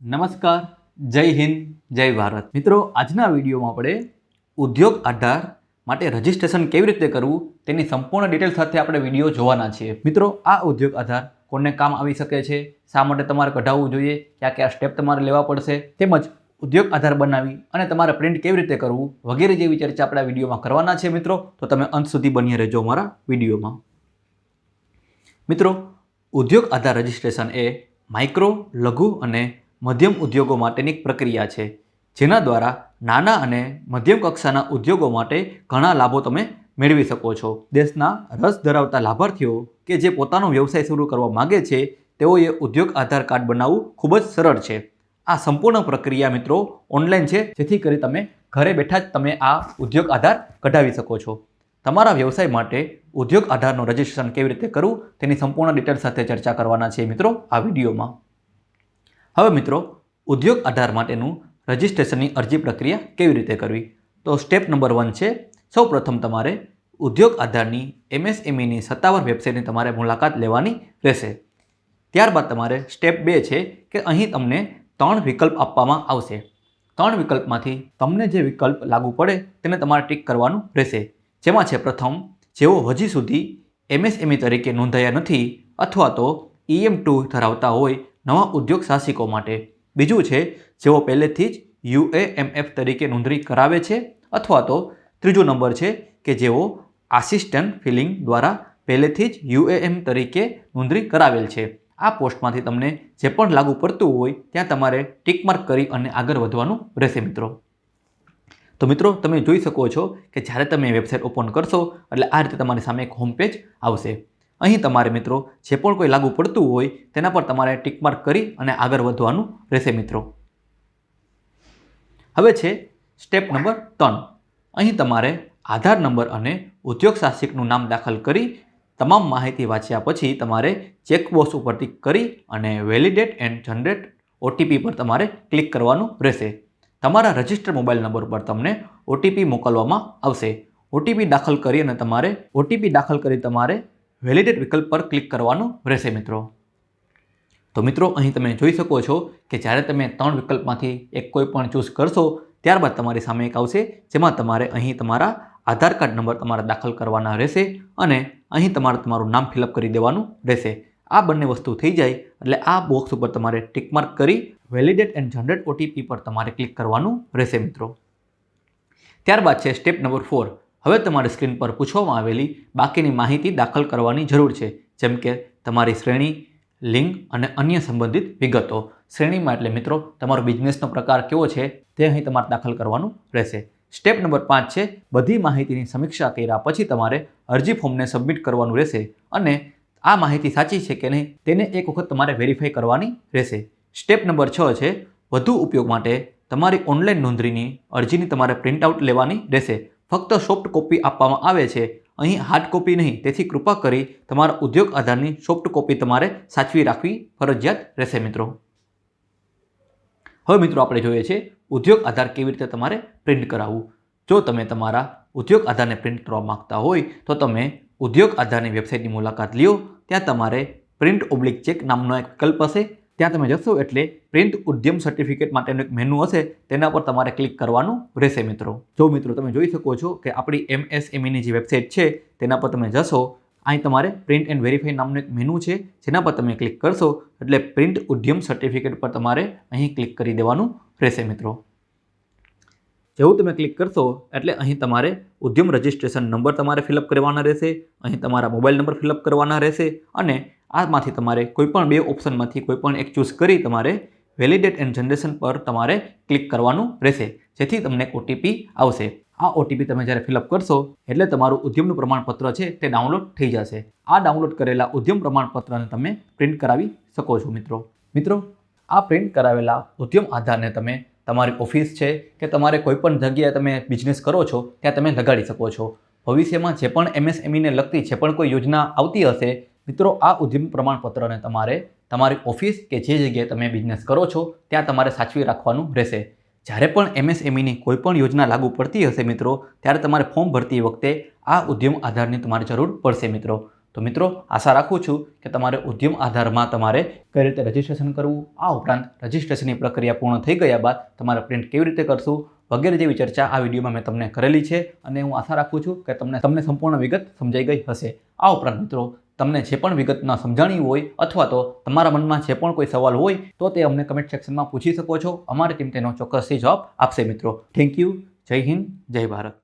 નમસ્કાર, જય હિન્દ, જય ભારત. મિત્રો, આજના વિડીયોમાં આપણે ઉદ્યોગ આધાર માટે રજિસ્ટ્રેશન કેવી રીતે કરવું તેની સંપૂર્ણ ડિટેલ સાથે આપણે વીડિયો જોવાના છીએ. મિત્રો, આ ઉદ્યોગ આધાર કોને કામ આવી શકે છે, શા માટે તમારે કઢાવવું જોઈએ, ક્યાં કયા સ્ટેપ તમારે લેવા પડશે, તેમજ ઉદ્યોગ આધાર બનાવી અને તમારે પ્રિન્ટ કેવી રીતે કરવું વગેરે જેવી ચર્ચા આપણે વિડીયોમાં કરવાના છે. મિત્રો, તો તમે અંત સુધી બની રહેજો મારા વિડીયોમાં. મિત્રો, ઉદ્યોગ આધાર રજિસ્ટ્રેશન એ માઇક્રો, લઘુ અને મધ્યમ ઉદ્યોગો માટેની પ્રક્રિયા છે, જેના દ્વારા નાના અને મધ્યમ કક્ષાના ઉદ્યોગો માટે ઘણા લાભો તમે મેળવી શકો છો. દેશના રસ ધરાવતા લાભાર્થીઓ કે જે પોતાનો વ્યવસાય શરૂ કરવા માગે છે, તેઓએ ઉદ્યોગ આધાર કાર્ડ બનાવવું ખૂબ જ સરળ છે. આ સંપૂર્ણ પ્રક્રિયા મિત્રો ઓનલાઈન છે, જેથી કરી તમે ઘરે બેઠા જ તમે આ ઉદ્યોગ આધાર કઢાવી શકો છો. તમારા વ્યવસાય માટે ઉદ્યોગ આધારનું રજિસ્ટ્રેશન કેવી રીતે કરવું, તેની સંપૂર્ણ ડિટેલ સાથે ચર્ચા કરવાના છે મિત્રો આ વિડીયોમાં. હવે મિત્રો, ઉદ્યોગ આધાર માટેનું રજિસ્ટ્રેશનની અરજી પ્રક્રિયા કેવી રીતે કરવી? તો સ્ટેપ નંબર વન છે, સૌપ્રથમ તમારે ઉદ્યોગ આધારની એમએસએમઈની સત્તાવાર વેબસાઇટની તમારે મુલાકાત લેવાની રહેશે. ત્યારબાદ તમારે સ્ટેપ બે છે કે અહીં તમને ત્રણ વિકલ્પ આપવામાં આવશે. ત્રણ વિકલ્પમાંથી તમને જે વિકલ્પ લાગુ પડે તેને તમારે ટીક કરવાનું રહેશે. જેમાં છે, પ્રથમ, જેઓ હજી સુધી એમએસએમઈ તરીકે નોંધાયા નથી અથવા તો ઈએમ ટુ ધરાવતા હોય નવા ઉદ્યોગ સાહસિકો માટે. બીજું છે, જેઓ પહેલેથી જ યુએએમએફ તરીકે નોંધણી કરાવે છે, અથવા તો ત્રીજો નંબર છે કે જેઓ આસિસ્ટન્ટ ફિલિંગ દ્વારા પહેલેથી જ યુએએમ તરીકે નોંધણી કરાવેલ છે. આ પોસ્ટમાંથી તમને જે પણ લાગુ પડતું હોય, ત્યાં તમારે ટિક માર્ક કરી અને આગળ વધવાનું રહેશે મિત્રો. તો મિત્રો, તમે જોઈ શકો છો કે જ્યારે તમે વેબસાઇટ ઓપન કરશો, એટલે આ રીતે તમારી સામે એક હોમ પેજ આવશે. અહીં તમારે મિત્રો, જે પણ કોઈ લાગુ પડતું હોય, તેના પર તમારે ટિક માર્ક કરી અને આગળ વધવાનું રહેશે મિત્રો. હવે છે સ્ટેપ નંબર ત્રણ. અહીં તમારે આધાર નંબર અને ઉદ્યોગ સાહસિકનું નામ દાખલ કરી, તમામ માહિતી વાંચ્યા પછી તમારે ચેકબોક્સ ઉપર ટિક કરી અને વેલિડેટ એન્ડ જનરેટ ઓટીપી પર તમારે ક્લિક કરવાનું રહેશે. તમારા રજિસ્ટર મોબાઈલ નંબર પર તમને ઓટીપી મોકલવામાં આવશે. ઓટીપી દાખલ કરી અને તમારે ઓટીપી દાખલ કરી તમારે વેલિડેટ વિકલ્પ પર ક્લિક કરવાનું રહેશે મિત્રો. તો મિત્રો, અહીં તમે જોઈ શકો છો કે જ્યારે તમે ત્રણ વિકલ્પમાંથી એક કોઈ પણ ચૂઝ કરશો, ત્યારબાદ તમારી સામે એક આવશે, જેમાં તમારે અહીં તમારા આધાર કાર્ડ નંબર તમારે દાખલ કરવાના રહેશે અને અહીં તમારે તમારું નામ ફિલઅપ કરી દેવાનું રહેશે. આ બંને વસ્તુ થઈ જાય, એટલે આ બોક્સ ઉપર તમારે ટિકમાર્ક કરી વેલિડેટ એન્ડ જનરેટ ઓટીપી પર તમારે ક્લિક કરવાનું રહેશે મિત્રો. ત્યારબાદ છે સ્ટેપ નંબર ફોર. હવે તમારી સ્ક્રીન પર પૂછવામાં આવેલી બાકીની માહિતી દાખલ કરવાની જરૂર છે, જેમ કે તમારી શ્રેણી, લિંગ અને અન્ય સંબંધિત વિગતો. શ્રેણીમાં એટલે મિત્રો, તમારો બિઝનેસનો પ્રકાર કેવો છે તે અહીં તમારે દાખલ કરવાનું રહેશે. સ્ટેપ નંબર પાંચ છે, બધી માહિતીની સમીક્ષા કર્યા પછી તમારે અરજી ફોર્મને સબમિટ કરવાનું રહેશે અને આ માહિતી સાચી છે કે નહીં તેને એક વખત તમારે વેરીફાઈ કરવાની રહેશે. સ્ટેપ નંબર છ છે, વધુ ઉપયોગ માટે તમારી ઓનલાઈન નોંધણીની અરજીની તમારે પ્રિન્ટઆઉટ લેવાની રહેશે. ફક્ત સોફ્ટ કોપી આપવામાં આવે છે. અહીં હાર્ડ કોપી નહીં, તેથી કૃપા કરી તમારા ઉદ્યોગ આધારની સોફ્ટ કોપી તમારે સાચવી રાખવી ફરજિયાત રહેશે મિત્રો. હવે મિત્રો આપણે જોઈએ છે ઉદ્યોગ આધાર કેવી રીતે તમારે પ્રિન્ટ કરાવવું. જો તમે તમારા ઉદ્યોગ આધારને પ્રિન્ટ કરવા માગતા હોય, તો તમે ઉદ્યોગ આધારની વેબસાઇટની મુલાકાત લ્યો. ત્યાં તમારે પ્રિન્ટ ઓબ્લિક ચેક નામનો એક વિકલ્પ હશે. ત્યાં તમે જશો એટલે પ્રિન્ટ ઉદ્યમ સર્ટિફિકેટ માટેનું એક મેનુ હશે, તેના પર તમારે ક્લિક કરવાનું રહેશે મિત્રો. જો મિત્રો તમે જોઈ શકો છો કે આપણી એમએસએમઈની જે વેબસાઇટ છે, તેના પર તમે જશો, અહીં તમારે પ્રિન્ટ એન્ડ વેરીફાઈ નામનું એક મેનુ છે, જેના પર તમે ક્લિક કરશો, એટલે પ્રિન્ટ ઉદ્યમ સર્ટિફિકેટ પર તમારે અહીં ક્લિક કરી દેવાનું રહેશે મિત્રો. જેવું તમે ક્લિક કરશો, એટલે અહીં તમારે ઉદ્યમ રજિસ્ટ્રેશન નંબર તમારે ફિલઅપ કરવાના રહેશે, અહીં તમારા મોબાઈલ નંબર ફિલઅપ કરવાના રહેશે, અને આમાંથી તમારે કોઈપણ બે ઓપ્શનમાંથી કોઈપણ એક ચૂઝ કરી તમારે વેલિડેટ એન્ડ જનરેશન પર તમારે ક્લિક કરવાનું રહેશે, જેથી તમને ઓટીપી આવશે. આ ઓટીપી તમે જ્યારે ફિલઅપ કરશો, એટલે તમારું ઉદ્યમનું પ્રમાણપત્ર છે તે ડાઉનલોડ થઈ જશે. આ ડાઉનલોડ કરેલા ઉદ્યમ પ્રમાણપત્રને તમે પ્રિન્ટ કરાવી શકો છો, મિત્રો. મિત્રો, આ પ્રિન્ટ કરાવેલા ઉદ્યમ આધારને તમે તમારી ઓફિસ છે કે તમારે કોઈ પણ જગ્યાએ તમે બિઝનેસ કરો છો, ત્યાં તમે લગાડી શકો છો. ભવિષ્યમાં જે પણ એમએસએમઈને લગતી જે પણ કોઈ યોજના આવતી હશે મિત્રો, આ ઉદ્યમ પ્રમાણપત્રને તમારે તમારી ઓફિસ કે જે જગ્યાએ તમે બિઝનેસ કરો છો, ત્યાં તમારે સાચવી રાખવાનું રહેશે. જ્યારે પણ એમએસએમઈની કોઈ પણ યોજના લાગુ પડતી હશે મિત્રો, ત્યારે તમારે ફોર્મ ભરતી વખતે આ ઉદ્યમ આધારની તમારે જરૂર પડશે મિત્રો. તો મિત્રો, આશા રાખું છું કે તમારે ઉદ્યમ આધારમાં તમારે કઈ રીતે રજિસ્ટ્રેશન કરવું, આ ઉપરાંત રજીસ્ટ્રેશનની પ્રક્રિયા પૂર્ણ થઈ ગયા બાદ તમારે પ્રિન્ટ કેવી રીતે કરશું, વગેરે જેવી ચર્ચા આ વિડીયોમાં મેં તમને કરેલી છે અને હું આશા રાખું છું કે તમને તમને સંપૂર્ણ વિગત સમજાઈ ગઈ હશે. આ ઉપરાંત મિત્રો તમને જે પણ વિગતમાં સમજાણી હોય અથવા તો તમારા મનમાં જે પણ કોઈ સવાલ હોય, તો તે અમને કમેન્ટ સેક્શનમાં પૂછી શકો છો. અમારી ટીમ તેનો ચોક્કસથી જવાબ આપશે મિત્રો. થેન્ક યુ જય હિન્દ, જય ભારત.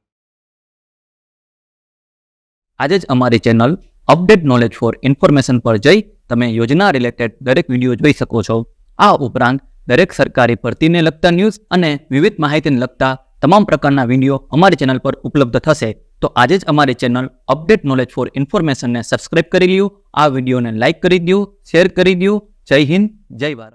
આજે જ અમારી channel update knowledge for information પર જઈ તમે યોજના રિલેટેડ દરેક વીડિયો જોઈ શકો છો. આ ઉપરાંત દરેક સરકારી ભરતીને લગતા ન્યૂઝ અને વિવિધ માહિતીને લગતા તમામ પ્રકારના વીડિયો અમારી ચેનલ પર ઉપલબ્ધ થશે. તો આજે જ અમારી ચેનલ અપડેટ નોલેજ ફોર ઇન્ફોર્મેશનને સબસ્ક્રાઇબ કરી લ્યો, આ વિડીયોને લાઇક કરી દો શેર કરી દો જય હિન્દ, જય ભારત.